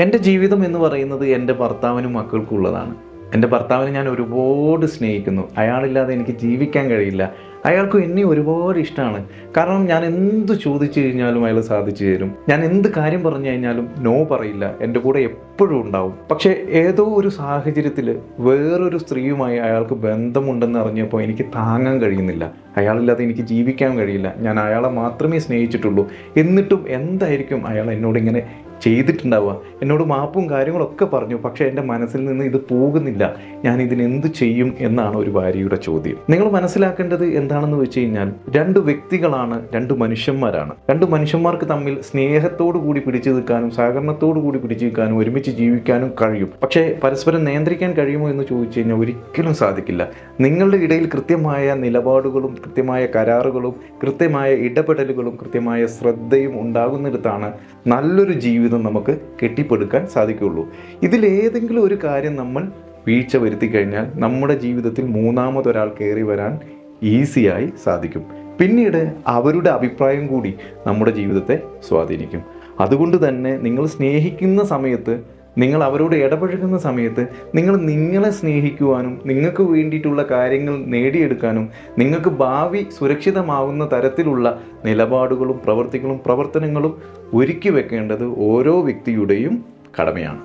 എന്റെ ജീവിതം എന്ന് പറയുന്നത് എന്റെ ഭർത്താവിനും മക്കൾക്കും ഉള്ളതാണ് എന്റെ ഭർത്താവിനെ ഞാൻ ഒരുപാട് സ്നേഹിക്കുന്നു. അയാളില്ലാതെ എനിക്ക് ജീവിക്കാൻ കഴിയില്ല. അയാൾക്ക് എന്നെ ഒരുപാട് ഇഷ്ടമാണ്. കാരണം ഞാൻ എന്ത് ചോദിച്ചു കഴിഞ്ഞാലും അയാൾ സാധിച്ചു തരും. ഞാൻ എന്ത് കാര്യം പറഞ്ഞു കഴിഞ്ഞാലും നോ പറയില്ല. എന്റെ കൂടെ എപ്പോഴും ഉണ്ടാവും. പക്ഷേ ഏതോ ഒരു സാഹചര്യത്തിൽ വേറൊരു സ്ത്രീയുമായി അയാൾക്ക് ബന്ധമുണ്ടെന്ന് അറിഞ്ഞപ്പോൾ എനിക്ക് താങ്ങാൻ കഴിയുന്നില്ല. അയാളില്ലാതെ എനിക്ക് ജീവിക്കാൻ കഴിയില്ല. ഞാൻ അയാളെ മാത്രമേ സ്നേഹിച്ചിട്ടുള്ളൂ. എന്നിട്ടും എന്തായിരിക്കും അയാൾ എന്നോട് ഇങ്ങനെ ചെയ്തിട്ടുണ്ടാവുക. എന്നോട് മാപ്പും കാര്യങ്ങളൊക്കെ പറഞ്ഞു. പക്ഷേ എന്റെ മനസ്സിൽ നിന്ന് ഇത് പോകുന്നില്ല. ഞാൻ ഇതിനെന്ത് ചെയ്യും എന്നാണ് ഒരു ഭാര്യയുടെ ചോദ്യം. നിങ്ങൾ മനസ്സിലാക്കേണ്ടത് എന്താണെന്ന് വെച്ച് കഴിഞ്ഞാൽ രണ്ട് വ്യക്തികളാണ് രണ്ട് മനുഷ്യന്മാരാണ്. രണ്ട് മനുഷ്യന്മാർക്ക് തമ്മിൽ സ്നേഹത്തോടു കൂടി പിടിച്ചു നിൽക്കാനും സഹകരണത്തോടു കൂടി പിടിച്ചു നിൽക്കാനും ഒരുമിച്ച് ജീവിക്കാനും കഴിയും. പക്ഷേ പരസ്പരം നിയന്ത്രിക്കാൻ കഴിയുമോ എന്ന് ചോദിച്ചു കഴിഞ്ഞാൽ ഒരിക്കലും സാധിക്കില്ല. നിങ്ങളുടെ ഇടയിൽ കൃത്യമായ നിലപാടുകളും കൃത്യമായ കരാറുകളും കൃത്യമായ ഇടപെടലുകളും കൃത്യമായ ശ്രദ്ധയും ഉണ്ടാകുന്നിടത്താണ് നല്ലൊരു ജീവിതം നമുക്ക് കെട്ടിപ്പടുക്കാൻ സാധിക്കുകയുള്ളൂ. ഇതിലേതെങ്കിലും ഒരു കാര്യം നമ്മൾ വീഴ്ച വരുത്തി കഴിഞ്ഞാൽ നമ്മുടെ ജീവിതത്തിൽ മൂന്നാമതൊരാൾ കയറി വരാൻ ഈസിയായി സാധിക്കും. പിന്നീട് അവരുടെ അഭിപ്രായം കൂടി നമ്മുടെ ജീവിതത്തെ സ്വാധീനിക്കും. അതുകൊണ്ട് തന്നെ നിങ്ങൾ സ്നേഹിക്കുന്ന സമയത്ത് നിങ്ങൾ അവരോട് ഇടപഴകുന്ന സമയത്ത് നിങ്ങൾ നിങ്ങളെ സ്നേഹിക്കുവാനും നിങ്ങൾക്ക് വേണ്ടിയിട്ടുള്ള കാര്യങ്ങൾ നേടിയെടുക്കാനും നിങ്ങൾക്ക് ഭാവി സുരക്ഷിതമാകുന്ന തരത്തിലുള്ള നിലപാടുകളും പ്രവർത്തികളും പ്രവർത്തനങ്ങളും ഒരുക്കി വെക്കേണ്ടത് ഓരോ വ്യക്തിയുടെയും കടമയാണ്.